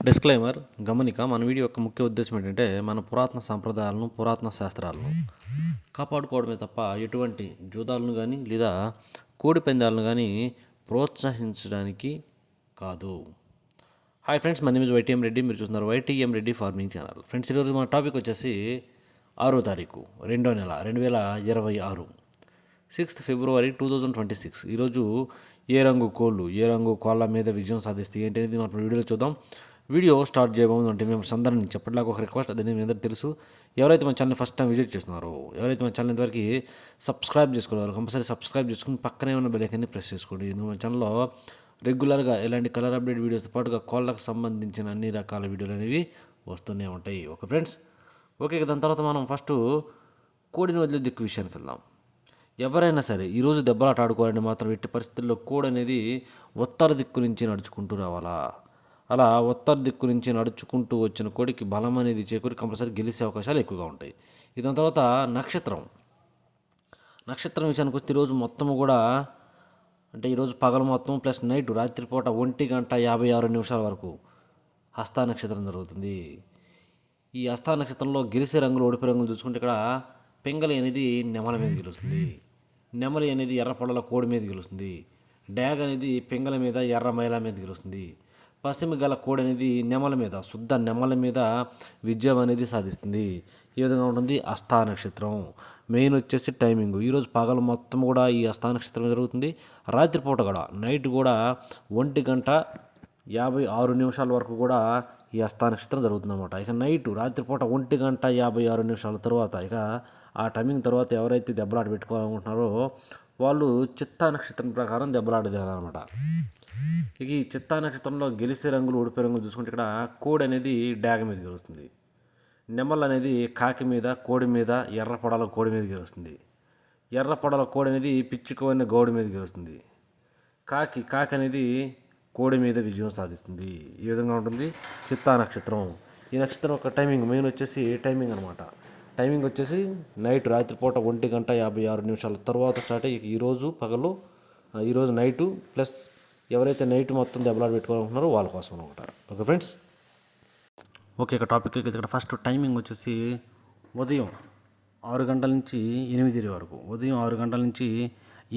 Disclaimer గమనిక మన video యొక్క ముఖ్య ఉద్దేశం ఏంటంటే మన పురాతన సాంప్రదాయాలను పురాతన శాస్త్రాలను కాపాడుకోవడమే తప్ప ఎటువంటి జూదాలను కానీ లేదా కోడి పందాలను కానీ ప్రోత్సహించడానికి కాదు. హాయ్ ఫ్రెండ్స్ మన నేమ్ వైటీఎం రెడ్డి మీరు చూస్తున్నారు YTM Reddy farming channel friends ఈరోజు మన టాపిక్ వచ్చేసి ఆరో తారీఖు రెండో నెల రెండు వేల ఇరవై ఆరు sixth February two thousand twenty six ఈరోజు ఏ రంగు కోళ్ళు ఏ రంగు కోళ్ళ మీద విజయం సాధిస్తాయి ఏంటి అనేది మనం వీడియోలో చూద్దాం. వీడియో స్టార్ట్ చేయబోదు అంటే మేము అందరిని చెప్పట్లాగా ఒక రిక్వెస్ట్ అది మీ అందరికీ తెలుసు. ఎవరైతే మన ఛానల్ ఫస్ట్ టైం విజిట్ చేస్తున్నారో ఎవరైతే మన ఛానల్ ఇంతవరకు సబ్స్క్రైబ్ చేసుకోవాలో కంపల్సరీ సబ్స్క్రైబ్ చేసుకుని పక్కనే ఉన్న బెలైకన్ని ప్రెస్ చేసుకోండి. ఇది మన ఛానల్లో రెగ్యులర్గా ఇలాంటి కలర్ అప్డేట్ వీడియోస్తో పాటుగా కోళ్ళకు సంబంధించిన అన్ని రకాల వీడియోలు అనేవి వస్తూనే ఉంటాయి. ఓకే ఫ్రెండ్స్ ఓకే దాని తర్వాత మనం ఫస్ట్ కోడిని వదిలే దిక్కు విషయానికి వెళ్దాం. ఎవరైనా సరే ఈరోజు దెబ్బలాట ఆడుకోవాలంటే మాత్రం ఎట్టి పరిస్థితుల్లో కోడ్ అనేది ఉత్తర దిక్కు నుంచి నడుచుకుంటూ రావాలా? అలా ఉత్తర దిక్కు నుంచి నడుచుకుంటూ వచ్చిన కోడికి బలం అనేది చేకూరి కంపల్సరీ గెలిచే అవకాశాలు ఎక్కువగా ఉంటాయి. ఇది దాని తర్వాత నక్షత్రం. నక్షత్రం విషయానికి వస్తే ఈరోజు మొత్తం కూడా అంటే ఈరోజు పగలు మొత్తం ప్లస్ నైట్ రాత్రిపూట ఒంటి గంట యాభై ఆరు నిమిషాల వరకు హస్తా నక్షత్రం జరుగుతుంది. ఈ హస్తా నక్షత్రంలో గెలిసే రంగులు ఓడిపోయే రంగులు చూసుకుంటే ఇక్కడ పింగళి అనేది నెమల మీద గెలుస్తుంది. నెమలి అనేది ఎర్ర పొడల కోడి మీద గెలుస్తుంది. డ్యాగ్ అనేది పింగళ మీద ఎర్ర మైల మీద గెలుస్తుంది. పశ్చిమ గల కోడి అనేది నెమల మీద శుద్ధ నెమల మీద విజయం అనేది సాధిస్తుంది. ఈ విధంగా ఉంటుంది అస్థా నక్షత్రం. మెయిన్ వచ్చేసి టైమింగ్. ఈరోజు పగలు మొత్తం కూడా ఈ అస్థా నక్షత్రం జరుగుతుంది. రాత్రిపూట కూడా నైట్ కూడా ఒంటి గంట యాభై ఆరు నిమిషాల వరకు కూడా ఈ అస్థా నక్షత్రం జరుగుతుందన్నమాట. ఇక నైట్ రాత్రిపూట ఒంటి గంట యాభై ఆరు నిమిషాల తర్వాత ఇక ఆ టైమింగ్ తర్వాత ఎవరైతే దెబ్బలాట పెట్టుకోవాలనుకుంటున్నారో వాళ్ళు చిత్తా నక్షత్రం ప్రకారం దెబ్బలాట దెబ్బలాడతారనమాట ఇక ఈ చిత్తా నక్షత్రంలో గెలిసే రంగులు ఓడిపోయే రంగులు చూసుకుంటే ఇక్కడ కోడి అనేది డాగ మీద గెలుస్తుంది. నెమల్ అనేది కాకి మీద కోడి మీద ఎర్ర పొడల కోడి మీద గెలుస్తుంది. ఎర్ర పొడల కోడి అనేది పిచ్చుకోని గౌడి మీద గెలుస్తుంది. కాకి కాకి అనేది కోడి మీద విజయం సాధిస్తుంది. ఈ విధంగా ఉంటుంది చిత్తా నక్షత్రం. ఈ నక్షత్రం ఒక టైమింగ్ మెయిన్ వచ్చేసి టైమింగ్ అనమాట టైమింగ్ వచ్చేసి నైట్ రాత్రిపూట ఒంటి గంట యాభై ఆరు నిమిషాల తర్వాత స్టార్ట్ అయ్యి ఈరోజు పగలు ఈరోజు నైటు ప్లస్ ఎవరైతే నైట్ మొత్తం దెబ్బలాట పెట్టుకోవాలనుకుంటున్నారో వాళ్ళ కోసం అనమాట ఓకే ఫ్రెండ్స్? ఓకే ఇక టాపిక్ ఇక్కడ ఫస్ట్ టైమింగ్ వచ్చేసి ఉదయం ఆరు గంటల నుంచి ఎనిమిది ఇరవై వరకు. ఉదయం ఆరు గంటల నుంచి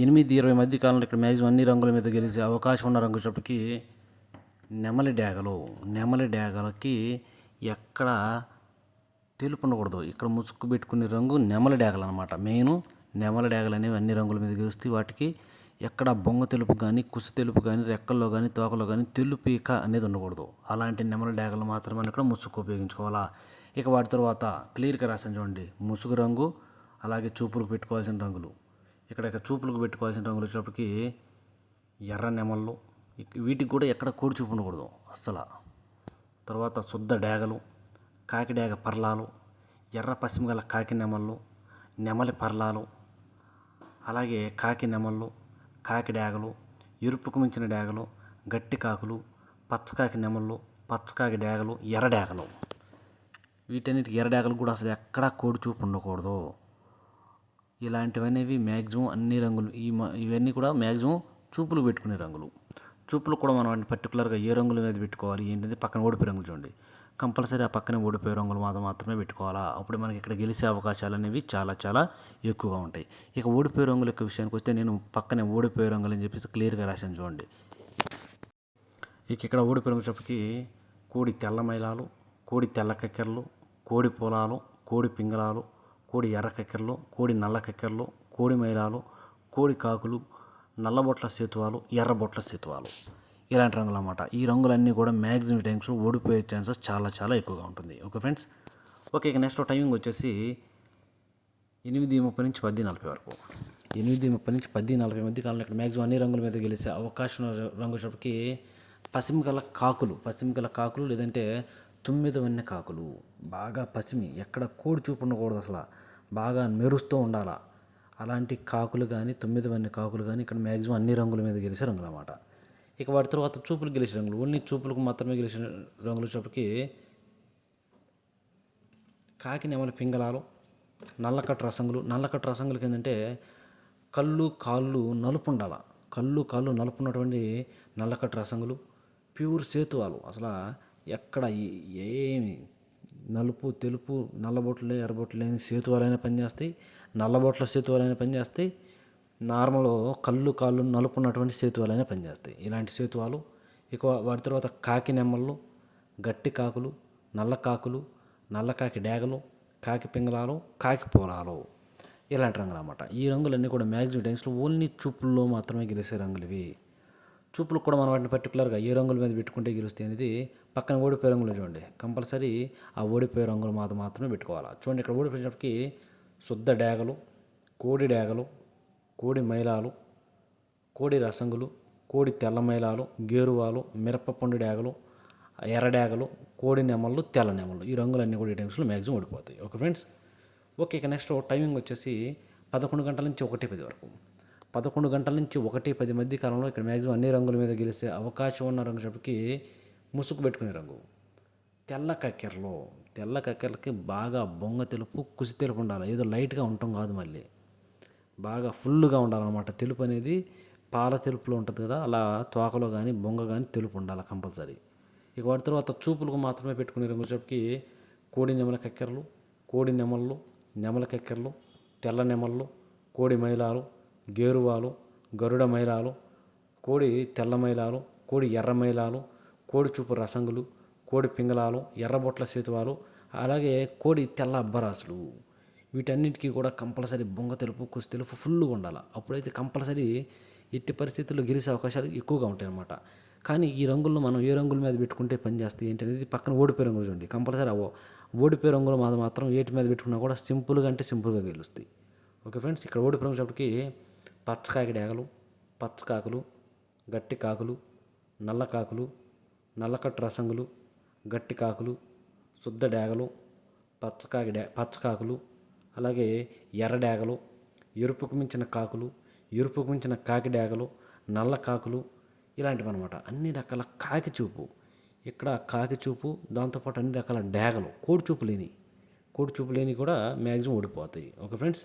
ఎనిమిది ఇరవై మధ్య కాలంలో ఇక్కడ మ్యాక్సిమం అన్ని రంగుల మీద గెలిచే అవకాశం ఉన్న రంగు చెప్పటికి నెమలి డ్యాగలు నెమలి డ్యాగలకి ఎక్కడ తెలుపు ఉండకూడదు. ఇక్కడ ముసుగు పెట్టుకునే రంగు నెమలి డ్యాగలు అనమాట మెయిన్ నెమలి డ్యాగలు అనేవి అన్ని రంగుల మీద గెలుస్తాయి. వాటికి ఎక్కడ బొంగ తెలుపు కానీ కుసు తెలుపు కానీ రెక్కల్లో కానీ తోకలో కానీ తెలుపు ఈక అనేది ఉండకూడదు. అలాంటి నెమల డేగలు మాత్రమే ఇక్కడ ముసుగు ఉపయోగించుకోవాలా? ఇక వాటి తర్వాత క్లియర్గా రాసాను చూడండి. ముసుగు రంగు అలాగే చూపులకు పెట్టుకోవాల్సిన రంగులు. ఇక్కడ చూపులకు పెట్టుకోవాల్సిన రంగులు వచ్చేటప్పటికి ఎర్ర నెమళ్ళు వీటికి కూడా ఎక్కడ కోడి చూపు ఉండకూడదు అస్సలు. తర్వాత శుద్ధ డేగలు కాకిడేగ పర్లాలు ఎర్ర పశ్చిమ గల కాకి నెమళ్ళు నెమలి పర్లాలు అలాగే కాకి నెమళ్ళు కాకి డేగలు ఎరుపుకు మించిన డేగలు గట్టి కాకులు పచ్చకాకి నెమళ్ళు పచ్చకాకి డేగలు ఎర్ర డేగలు వీటన్నిటికి ఎర్ర కూడా అసలు ఎక్కడా కోడి చూపు ఉండకూడదు. ఇలాంటివనేవి మ్యాక్సిమం అన్ని రంగులు ఈ మ- ఇవన్నీ కూడా మ్యాక్సిమం చూపులు పెట్టుకునే రంగులు. చూపులు కూడా మనం వాటిని పర్టికులర్గా ఏ రంగుల మీద పెట్టుకోవాలి ఏంటంటే పక్కన ఓడిపోయే రంగులు చూడండి. కంపల్సరీ ఆ పక్కన ఓడిపోయే రంగులు మాత్రం మాత్రమే పెట్టుకోవాలా. అప్పుడు మనకి ఇక్కడ గెలిచే అవకాశాలు అనేవి చాలా చాలా ఎక్కువగా ఉంటాయి. ఇక ఓడిపోయే రంగుల యొక్క విషయానికి వస్తే నేను పక్కనే ఓడిపోయే రంగులు అని చెప్పేసి క్లియర్గా రాశాను చూడండి. ఇక ఇక్కడ ఓడిపోయే రంగులకి కోడి తెల్ల మైలాలు కోడి తెల్ల కక్కెరలు కోడి పొలాలు కోడి పింగళాలు కోడి ఎర్ర కక్కెరలు కోడి నల్ల కక్కెరలు కోడి మైలాలు కోడి కాకులు నల్లబొట్ల సేతువాలు ఎర్రబొట్ల సేతువాలు ఇలాంటి రంగులు అనమాట ఈ రంగులన్నీ కూడా మ్యాక్సిమం టైమ్స్ ఓడిపోయే ఛాన్సెస్ చాలా చాలా ఎక్కువగా ఉంటుంది. Okay friends? ఓకే ఇక నెక్స్ట్ టైమింగ్ వచ్చేసి ఎనిమిది ముప్పై నుంచి పది నలభై వరకు. ఎనిమిది ముప్పై నుంచి పది నలభై మధ్య కాలంలో ఇక్కడ మ్యాక్సిమం అన్ని రంగుల మీద గెలిచే అవకాశం రంగు వచ్చేటప్పటికి పసిమికల గల కాకులు పసిమికల గల కాకులు లేదంటే తొమ్మిది వన్య కాకులు. బాగా పసిమి ఎక్కడ కోడి చూపు ఉండకూడదు అసలు. బాగా మెరుస్తూ ఉండాలా. అలాంటి కాకులు కానీ తొమ్మిది వన్య కాకులు కానీ ఇక్కడ మ్యాక్సిమం అన్ని రంగుల మీద గెలిచే రంగులు అన్నమాట. ఇక వాటి తర్వాత చూపులు గెలిచే రంగులు. ఓన్లీ చూపులకు మాత్రమే గెలిచిన రంగులు వచ్చేప్పటికి కాకి నెమల పింగళాలు నల్లకట్టు రసంగులు. నల్లకట్టు రసంగులకి ఏంటంటే కళ్ళు కాళ్ళు నలుపు ఉండాల. కళ్ళు కాళ్ళు నలుపు ఉన్నటువంటి నల్లకట్టు రసంగులు. ప్యూర్ సేతువాలు. అసలు ఎక్కడ ఏమి నలుపు తెలుపు నల్లబొట్లు ఎర్రబొట్లు లేని సేతువాలైనా పనిచేస్తాయి. నల్లబొట్ల సేతువాలైనా పనిచేస్తాయి నార్మల్ కళ్ళు కాళ్ళు నలుపు ఉన్నటువంటి సేతువాలైనా పనిచేస్తాయి ఇలాంటి సేతువాలు ఎక్కువ వాటి తర్వాత కాకి నెమ్మళ్ళు గట్టి కాకులు నల్ల కాకులు నల్ల కాకి డేగలు కాకి పింగళాలు కాకి పూలాలు ఇలాంటి రంగులు అన్నమాట. ఈ రంగులన్నీ కూడా మ్యాక్సిమం టైమ్స్లో ఓన్లీ చూపుల్లో మాత్రమే గెలిసే రంగులు ఇవి. చూపులు కూడా మనం వాటిని పర్టికులర్గా ఏ రంగుల మీద పెట్టుకుంటే గెలుస్తాయి అనేది పక్కన ఓడిపోయే రంగులు చూడండి. కంపల్సరీ ఆ ఓడిపోయే రంగులు మాత్రం మాత్రమే పెట్టుకోవాలి? చూడండి ఇక్కడ ఓడిపోయినప్పటికీ శుద్ధ డేగలు కోడి డేగలు కోడి మైలాలు కోడి రసంగులు కోడి తెల్ల మైలాలు గేరువాలు మిరపపండు డేగలు ఎర్ర డేగలు కోడి నెమళ్ళు తెల్ల నెమళ్ళు. ఈ రంగులన్నీ కూడా ఈ టైమ్స్లో మ్యాక్సిమం ఓడిపోతాయి ఓకే ఫ్రెండ్స్? ఓకే ఇక నెక్స్ట్ టైమింగ్ వచ్చేసి పదకొండు గంటల నుంచి ఒకటి పది వరకు. పదకొండు గంటల నుంచి ఒకటి పది మధ్య కాలంలో ఇక్కడ మ్యాక్సిమం అన్ని రంగుల మీద గెలిస్తే అవకాశం ఉన్న రంగు చెప్పి ముసుగు పెట్టుకునే రంగు. తెల్ల కక్కెరలో తెల్ల కక్కెరలకి బాగా బొంగ తెలుపు కుసి తెలుపు ఉండాలి. ఏదో లైట్గా ఉండటం కాదు మళ్ళీ. బాగా ఫుల్గా ఉండాలన్నమాట. తెలుపు అనేది పాల తెలుపులో ఉంటుంది కదా అలా తోకలో కానీ బొంగ కానీ తెలుపు ఉండాలి కంపల్సరీ. ఇక వాటి తర్వాత చూపులకు మాత్రమే పెట్టుకునే రంగు కోడి నెమల కక్కెరలు కోడి నెమళ్ళు నెమల కక్కెరలు తెల్ల నెమళ్ళు కోడి మైలాలు గేరువాలు గరుడ మైలాలు కోడి తెల్ల మైలాలు కోడి ఎర్ర మైలాలు కోడి చూపు రసంగులు కోడి పింగళాలు ఎర్రబొట్ల సేతువాలు అలాగే కోడి తెల్ల అబ్బరాసులు. వీటన్నిటికీ కూడా కంపల్సరీ బొంగ తెలుపు కుసి తెలుపు ఫుల్గా ఉండాలి. అప్పుడైతే కంపల్సరీ ఎట్టి పరిస్థితుల్లో గెలిచే అవకాశాలు ఎక్కువగా ఉంటాయి అన్నమాట కానీ ఈ రంగులను మనం ఏ రంగుల మీద పెట్టుకుంటే పని చేస్తాయి ఏంటి అనేది పక్కన ఓడిపోయే రంగులు చూడండి. కంపల్సరీ అవో ఓడిపోయే రంగులు మాది మాత్రం ఏటి మీద పెట్టుకున్నా కూడా సింపుల్గా అంటే సింపుల్గా గెలుస్తాయి. ఓకే ఫ్రెండ్స్ ఇక్కడ ఓడిపోయే రంగులకి పచ్చకాకి డేగలు పచ్చకాకులు గట్టి కాకులు నల్ల కాకులు నల్లకట్టు రసంగులు గట్టి కాకులు శుద్ధ డేగలు పచ్చకాకి డే పచ్చకాకులు అలాగే ఎర్ర డేగలు ఎరుపుకు మించిన కాకులు ఎరుపుకు మించిన కాకి డేగలు నల్ల కాకులు ఇలాంటివి అనమాట అన్ని రకాల కాకి చూపు. ఇక్కడ కాకి చూపు దాంతోపాటు అన్ని రకాల డేగలు. కోడి చూపు లేని కోడి చూపు లేని కూడా మ్యాక్సిమం ఓడిపోతాయి. Okay friends?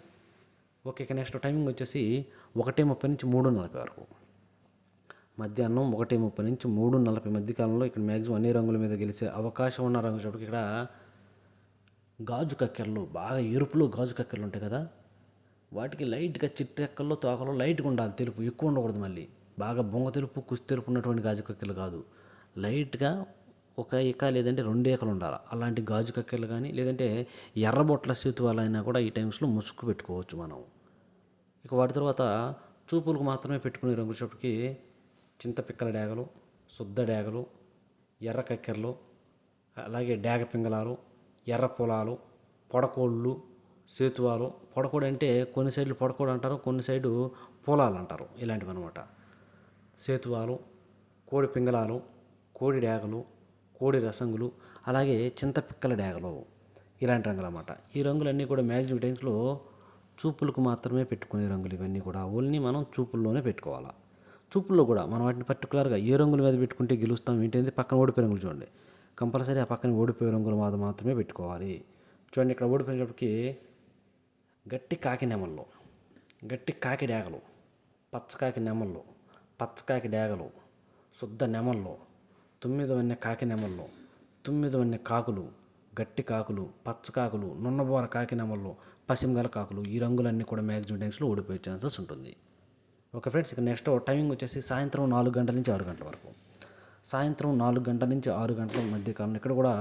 ఓకే ఇక నెక్స్ట్ టైమింగ్ వచ్చేసి ఒకటి ముప్పై నుంచి మూడు నలభై వరకు. మధ్యాహ్నం ఒకటి ముప్పై నుంచి మూడు నలభై మధ్య కాలంలో ఇక్కడ మ్యాక్సిమం అన్ని రంగుల మీద గెలిచే అవకాశం ఉన్న రంగు చోటుకి ఇక్కడ గాజు కక్కెరలు బాగా ఎరుపులో గాజు కక్కెరలు ఉంటాయి కదా. వాటికి లైట్గా చిట్టెక్కల్లో తోకలో లైట్గా ఉండాలి. తెలుపు ఎక్కువ ఉండకూడదు మళ్ళీ. బాగా బొంగ తెలుపు కుసి తెలుపు ఉన్నటువంటి గాజు కక్కెలు కాదు. లైట్గా ఒక ఈక లేదంటే రెండు ఏకలు ఉండాలి. అలాంటి గాజు కక్కెలు కానీ లేదంటే ఎర్రబొట్ల సేతువాలైనా కూడా ఈ టైమ్స్లో ముసుగు పెట్టుకోవచ్చు మనం. ఇక వాటి తర్వాత చూపులకు మాత్రమే పెట్టుకునే రంగు చోటుకి చింతపిక్కల డేగలు శుద్ధ డేగలు ఎర్ర కక్కెరలు అలాగే డేగ పింగళాలు ఎర్ర పొలాలు పొడకోళ్ళు సేతువాలు. పొడకోడు అంటే కొన్ని సైడ్లు పొడకోడు అంటారు కొన్ని సైడు పొలాలు అంటారు. ఇలాంటివి అనమాట సేతువాలు కోడి పింగళాలు కోడి డేగలు కోడి రసంగులు అలాగే చింతపిక్కల డేగలు. ఇలాంటి రంగులు అన్నమాట ఈ రంగులన్నీ కూడా మ్యాక్సిమం టైమ్స్లో చూపులకు మాత్రమే పెట్టుకునే రంగులు ఇవన్నీ కూడా. ఓన్లీ మనం చూపుల్లోనే పెట్టుకోవాలా. చూపుల్లో కూడా మనం వాటిని పర్టికులర్గా ఏ రంగుల మీద పెట్టుకుంటే గెలుస్తాం ఏంటంటే పక్కన ఓడిపోయే రంగులు చూడండి. కంపల్సరీ ఆ పక్కన ఓడిపోయే రంగుల మీద మాత్రమే పెట్టుకోవాలి. చూడండి ఇక్కడ ఓడిపోయినప్పటికీ గట్టి కాకి నెమల్లో గట్టి కాకి డేగలు పచ్చకాకి నెమల్లో పచ్చకాకి డేగలు శుద్ధ నెమల్లో తొమ్మిది వన్నె కాకి నెమల్లో తొమ్మిది వన్నె కాకులు గట్టి కాకులు పచ్చకాకులు నున్నబోర కాకి నెమల్లో పసిమగల కాకులు ఈ రంగులన్నీ కూడా మ్యాక్సిమం టైమ్స్లో ఓడిపోయే ఛాన్సెస్ ఉంటుంది. ఓకే ఫ్రెండ్స్ ఇక నెక్స్ట్ టైమింగ్ వచ్చేసి సాయంత్రం నాలుగు గంటల నుంచి ఆరు గంటల వరకు. సాయంత్రం నాలుగు గంటల నుంచి ఆరు గంటల మధ్య కాలం ఇక్కడ కూడా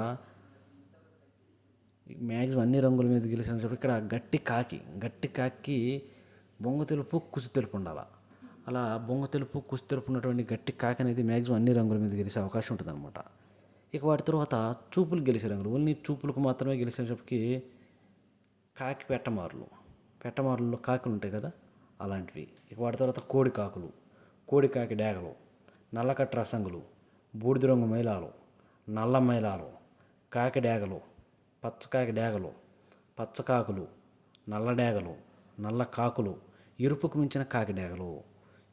మ్యాక్సిమం అన్ని రంగుల మీద గెలిచినప్పుడు ఇక్కడ గట్టి కాకి గట్టి కాకి బొంగ తెలుపు కుసి తెలుపు ఉండాలి? అలా బొంగ తెలుపు కుసి తెలుపు ఉన్నటువంటి గట్టి కాకి అనేది మ్యాక్సిమం అన్ని రంగుల మీద గెలిచే అవకాశం ఉంటుందన్నమాట. ఇక వాటి తర్వాత చూపులు గెలిచే రంగులు ఓన్లీ చూపులకు మాత్రమే గెలిచినప్పటికీ కాకి పెట్టమారులు. పెట్టమారుల్లో కాకులు ఉంటాయి కదా అలాంటివి. ఇక వాటి తర్వాత కోడికాకులు కోడికాకి డేగలు నల్లకట్ట రసంగులు బూడిద రంగు మైలాలు నల్ల మైలాలు కాకి డేగలు పచ్చకాకి డేగలు పచ్చకాకులు నల్ల డేగలు నల్ల కాకులు ఎరుపుకు మించిన కాకి డేగలు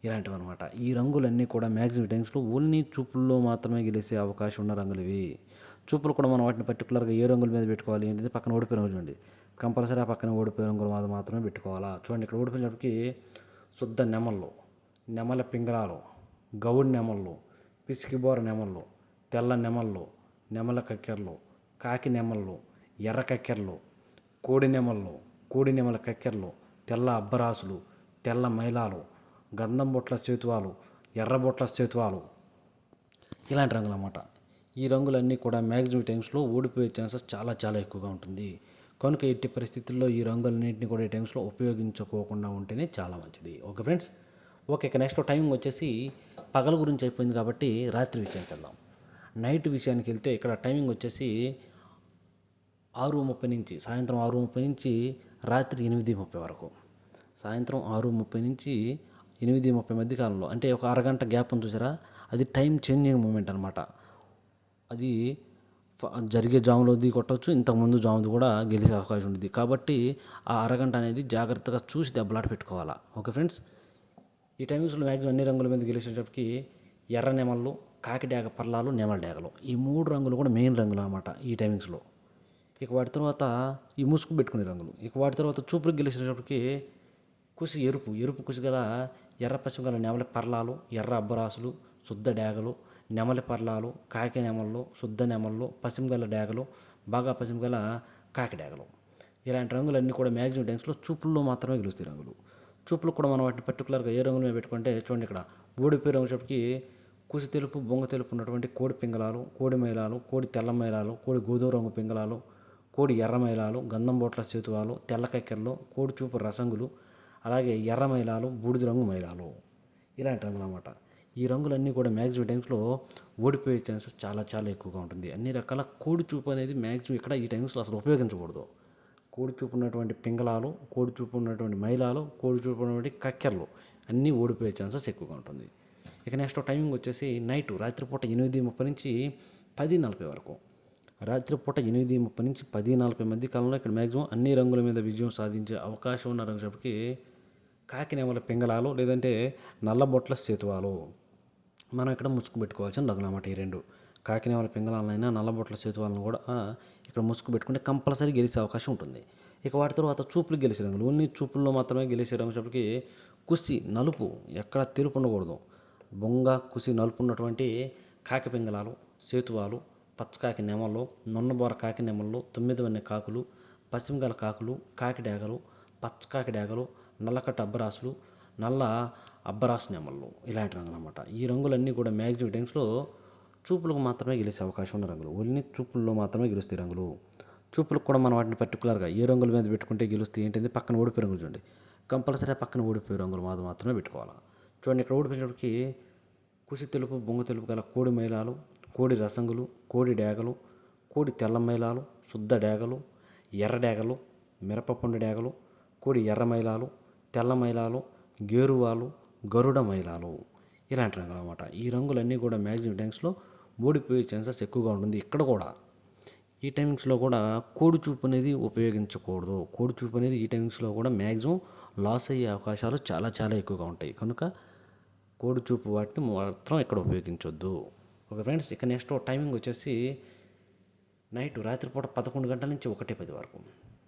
ఇలాంటివి అనమాట ఈ రంగులన్నీ కూడా మ్యాక్సిమం టైమ్స్లో ఓన్లీ చూపుల్లో మాత్రమే గెలిచే అవకాశం ఉన్న రంగులు ఇవి. చూపులు కూడా మనం వాటిని పర్టికులర్గా ఏ రంగుల మీద పెట్టుకోవాలి ఏంటిది? పక్కన ఓడిపోయిన రంగులు చూడండి కంపల్సరీ ఆ పక్కన ఓడిపోయే రంగుల మీద మాత్రమే పెట్టుకోవాలా? చూడండి ఇక్కడ ఓడిపోయినప్పటికి శుద్ధ నెమళ్ళు నెమల పింగళాలు గౌడి నెమళ్ళు పిసికిబోర నెమళ్ళు తెల్ల నెమళ్ళు నెమల కక్కెరలు కాకి నెమళ్ళు ఎర్ర కక్కెరలు కోడి నెమళ్ళు కోడి నెమల కక్కెరలు తెల్ల అబ్బరాసులు తెల్ల మైలాలు గంధం బొట్ల చేతువాలు ఎర్ర బొట్ల చేతువాలు. ఇలాంటి రంగులు అన్నమాట ఈ రంగులన్నీ కూడా మ్యాక్సిమం టైమ్స్లో ఓడిపోయే ఛాన్సెస్ చాలా చాలా ఎక్కువగా ఉంటుంది. కనుక ఎట్టి పరిస్థితుల్లో ఈ రంగులన్నింటినీ కూడా ఈ టైమ్స్లో ఉపయోగించుకోకుండా ఉంటేనే చాలా మంచిది. Okay friends? ఓకే ఇక నెక్స్ట్ టైమింగ్ వచ్చేసి పగల గురించి అయిపోయింది కాబట్టి రాత్రి విషయానికి వెళ్దాం. నైట్ విషయానికి వెళ్తే ఇక్కడ టైమింగ్ వచ్చేసి ఆరు ముప్పై నుంచి సాయంత్రం ఆరు ముప్పై నుంచి రాత్రి ఎనిమిది ముప్పై వరకు. సాయంత్రం ఆరు ముప్పై నుంచి ఎనిమిది ముప్పై మధ్య కాలంలో అంటే ఒక అరగంట గ్యాప్ ఉంది చూసారా? అది టైం చేంజింగ్ మూమెంట్ అనమాట అది జరిగే జాములోది కొట్టవచ్చు ఇంతకుముందు జాముది కూడా గెలిచే అవకాశం ఉంటుంది కాబట్టి ఆ అరగంట అనేది జాగ్రత్తగా చూసి దెబ్బలాట పెట్టుకోవాలా. Okay friends? ఈ టైమింగ్స్లో మ్యాక్సిమం అన్ని రంగుల మీద గెలిచేటప్పటికి ఎర్ర నెమళ్ళు కాకిడాగ పర్లాలు నెమల డేగలు ఈ మూడు రంగులు కూడా మెయిన్ రంగులు అనమాట ఈ టైమింగ్స్లో ఇక వాటి తర్వాత ఈ ముసుగు పెట్టుకునే రంగులు. ఇక వాటి తర్వాత చూపులకు గెలిచేటప్పటికి కుసి ఎరుపు. ఎరుపు కుసి గల ఎర్ర పశ్చిమ గల నెమల పర్లాలు ఎర్ర అబ్బరాసులు శుద్ధ డేగలు నెమలి పర్లాలు కాకి నెమళ్ళు శుద్ధ నెమళ్ళు పసిమిగల గల డేగలు బాగా పసిమిగల గల కాకి డేగలు. ఇలాంటి రంగులన్నీ కూడా మ్యాక్సిమం టైమ్స్లో చూపుల్లో మాత్రమే గెలుస్తాయి రంగులు. చూపులు కూడా మనం వాటిని పర్టికులర్గా ఏ రంగులు పెట్టుకుంటే చూడండి ఇక్కడ. ఓడిపోయి రంగుసేపటికి కుసి తెలుపు బొంగ తెలుపు ఉన్నటువంటి కోడి పింగళాలు కోడి మైలాలు కోడి తెల్ల మైలాలు కోడి గోధుమ రంగు పింగళాలు కోడి ఎర్ర మైలాలు గంధం బొట్ల చేతువాలు తెల్ల కక్కెరలు కోడి చూపు రసంగులు అలాగే ఎర్ర మైలాలు బూడిద రంగు మైలాలు. ఇలాంటి రంగులు అన్నమాట. ఈ రంగులన్నీ కూడా మ్యాక్సిమం టైమ్స్లో ఓడిపోయే ఛాన్సెస్ చాలా చాలా ఎక్కువగా ఉంటుంది. అన్ని రకాల కోడి చూపు అనేది మ్యాక్సిమం ఇక్కడ ఈ టైమ్స్లో అసలు ఉపయోగించకూడదు. కోడి చూపు ఉన్నటువంటి పింగళాలు కోడి చూపు ఉన్నటువంటి మైలాలు కోడి చూపు ఉన్నటువంటి కక్కెరలు అన్నీ ఓడిపోయే ఛాన్సెస్ ఎక్కువగా ఉంటుంది. ఇక నెక్స్ట్ టైమింగ్ వచ్చేసి నైట్ రాత్రిపూట ఎనిమిది ముప్పై నుంచి పది నలభై వరకు. రాత్రిపూట ఎనిమిది ముప్పై నుంచి పది నలభై మధ్య కాలంలో ఇక్కడ మ్యాక్సిమం అన్ని రంగుల మీద విజయం సాధించే అవకాశం ఉన్న రంగుసేపటికి కాకినేమల పింగళాలు లేదంటే నల్లబొట్ల సేతువాలు. మనం ఇక్కడ ముసుగు పెట్టుకోవాల్సిన రంగులు అన్నమాట ఈ రెండు. కాకినేమల పింగళాలైనా నల్లబొట్ల చేతువాలను కూడా ఇక్కడ ముసుగు పెట్టుకుంటే కంపల్సరీ గెలిచే అవకాశం ఉంటుంది. ఇక వాటి తర్వాత చూపులు గెలిచే రంగులు. ఓన్లీ చూపుల్లో మాత్రమే గెలిచే రంగుసేపటికి కుసి నలుపు ఎక్కడ తెలుపు ఉండకూడదు. బొంగ కుసి నలుపు ఉన్నటువంటి కాకి పింగళాలు సేతువాలు పచ్చకాకి నెమళ్ళు నున్నబోర కాకి నెమళ్ళు తొమ్మిది వన్నె కాకులు పశ్చిమగల కాకులు కాకి డేగలు పచ్చకాకి డేగలు నల్లకట్ట అబ్బరాసులు నల్ల అబ్బరాస్ నెమళ్ళు ఇలాంటి రంగులు అనమాట ఈ రంగులన్నీ కూడా మ్యాక్సిమం టైమ్స్లో చూపులకు మాత్రమే గెలిచే అవకాశం ఉన్న రంగులు. ఓన్లీ చూపుల్లో మాత్రమే గెలుస్తాయి రంగులు. చూపులకు కూడా మనం వాటిని పర్టికులర్గా ఏ రంగుల మీద పెట్టుకుంటే గెలుస్తే ఏంటంటే పక్కన ఓడిపోయే రంగులు చూడండి. కంపల్సరీ పక్కన ఓడిపోయే రంగులు మాత్రం మాత్రమే పెట్టుకోవాలి. చూడండి ఇక్కడ ఓడిపోయినప్పటికి కుసి తెలుపు బొంగు తెలుపు గల కోడి మైలాలు కోడి రసంగులు కోడి డేగలు కోడి తెల్ల మైలాలు శుద్ధ డేగలు ఎర్ర డేగలు మిరపపండు డేగలు కోడి ఎర్ర మైలాలు తెల్ల మైలాలు గేరువాలు గరుడ మైలాలు ఇలాంటి రంగులు అనమాట ఈ రంగులన్నీ కూడా మ్యాక్సిమం టైమ్స్లో ఓడిపోయే ఛాన్సెస్ ఎక్కువగా ఉంటుంది ఇక్కడ కూడా. ఈ టైమింగ్స్లో కూడా కోడి చూపు అనేది ఉపయోగించకూడదు. కోడి చూపు అనేది ఈ టైమింగ్స్లో కూడా మ్యాక్సిమం లాస్ అయ్యే అవకాశాలు చాలా చాలా ఎక్కువగా ఉంటాయి. కనుక కోడి చూపు వాటిని మాత్రం ఇక్కడ ఉపయోగించొద్దు. ఓకే ఫ్రెండ్స్ ఇక నెక్స్ట్ టైమింగ్ వచ్చేసి నైట్ రాత్రిపూట పదకొండు గంటల నుంచి ఒకటి పది వరకు.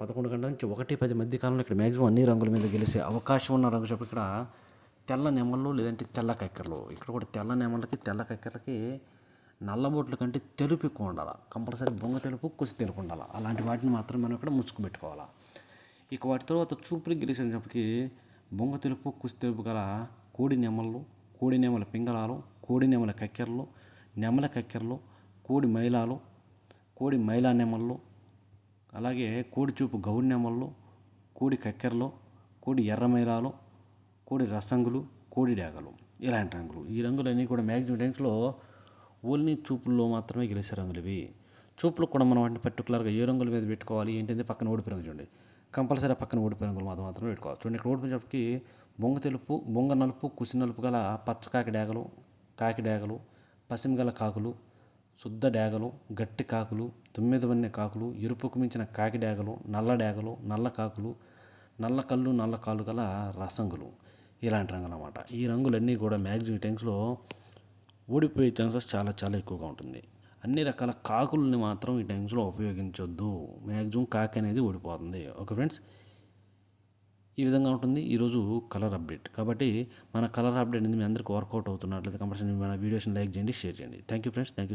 పదకొండు గంటల నుంచి ఒకటి పది మధ్య కాలంలో ఇక్కడ మ్యాక్సిమం అన్ని రంగుల మీద గెలిచే అవకాశం ఉన్న రంగు చెప్పు ఇక్కడ తెల్ల నెమళ్ళు లేదంటే తెల్ల కక్కెరలు. ఇక్కడ కూడా తెల్ల నెమళ్ళకి తెల్ల కక్కెరలకి నల్లబోట్ల కంటే తెలుపు ఎక్కువ ఉండాలి. కంపల్సరీ బొంగ తెలుపు కుసి తెలుపు ఉండాలి. అలాంటి వాటిని మాత్రం మనం ఇక్కడ ముచ్చుకు పెట్టుకోవాలి ఇక వాటి తర్వాత చూపులు గెలిచేటప్పటికి బొంగ తెలుపు కుసి తెలుపు గల కోడి నెమళ్ళు కోడి నెమల పింగళాలు కోడి నెమల కక్కెరలు నెమల కక్కెరలు కోడి మైలాలు కోడి మైలా నెమళ్ళు అలాగే కోడి చూపు గౌడి నెమళ్ళు కోడి కక్కెరలు కోడి ఎర్ర మైలాలు కోడి రసంగులు కోడి డాగలు ఇలాంటి రంగులు. ఈ రంగులన్నీ కూడా మ్యాక్సిమం టైమ్స్లో ఓన్లీ చూపుల్లో మాత్రమే గెలిచే రంగులు ఇవి. చూపులు కూడా మనం వాటిని పర్టికులర్గా ఏ రంగుల మీద పెట్టుకోవాలి ఏంటంటే పక్కన ఓడిపోయి రంగు చూడండి. కంపల్సరీ పక్కన ఓడిపోయి రంగులు మాత్రం మాత్రమే పెట్టుకోవాలి. చూడండి ఇక్కడ ఓడిపోయినప్పటికి బొంగ తెలుపు బొంగ నలుపు కుసి నలుపు గల పచ్చ కాకి డేగలు కాకి డాగలు పసిమి గల కాకులు శుద్ధ డేగలు గట్టి కాకులు తొమ్మిది వన్నె కాకులు ఎరుపుకు మించిన కాకి డాగలు నల్ల డేగలు నల్ల కాకులు నల్ల కళ్ళు నల్ల కాళ్ళు గల రసంగులు. ఇలాంటి రంగులు అనమాట ఈ రంగులన్నీ కూడా మ్యాక్సిమం టైమ్స్లో ఓడిపోయే ఛాన్సెస్ చాలా చాలా ఎక్కువగా ఉంటుంది. అన్ని రకాల కాకుల్ని మాత్రం ఈ టైమ్స్లో ఉపయోగించొద్దు. మ్యాక్సిమం కాకి అనేది ఓడిపోతుంది ఓకే ఫ్రెండ్స్? ఈ విధంగా ఉంటుంది. ఈరోజు కలర్ అప్డేట్. కాబట్టి మన కలర్ అప్డేట్ అనేది మీ అందరికీ వర్కౌట్ అవుతున్నట్లయితే కంపల్సరీ మన వీడియోస్ని లైక్ చేయండి షేర్ చేయండి. Thank you friends. Thank you